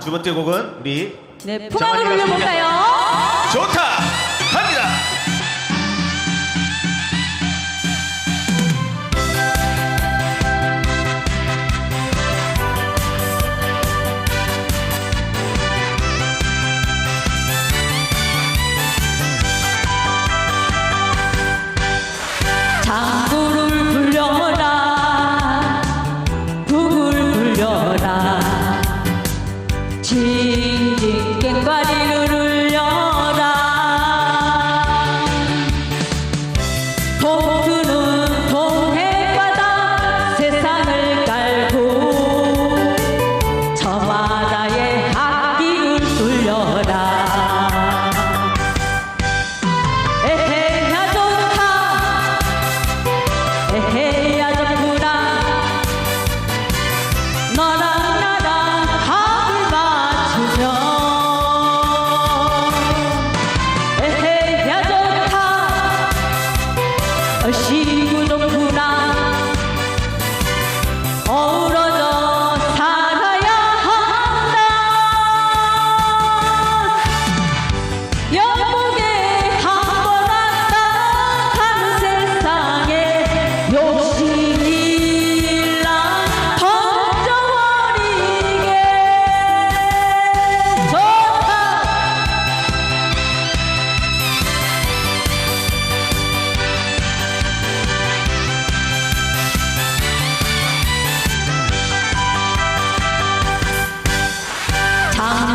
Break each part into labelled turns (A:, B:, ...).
A: 두 번째 곡은 우리
B: 네, 풍악을 올려볼까요?
A: 좋다!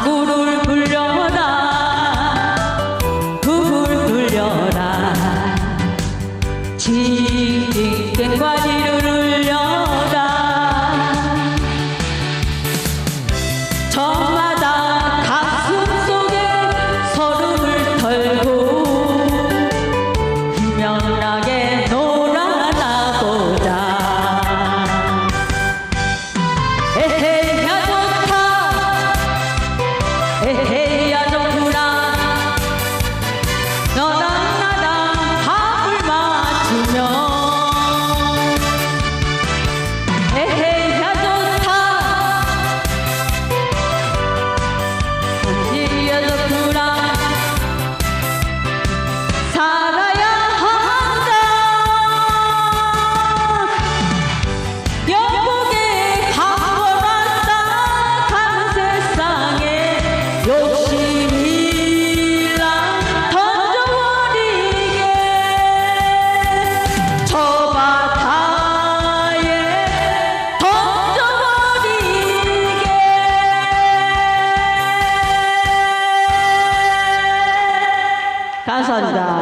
B: seguro. 诶嘿さんだ。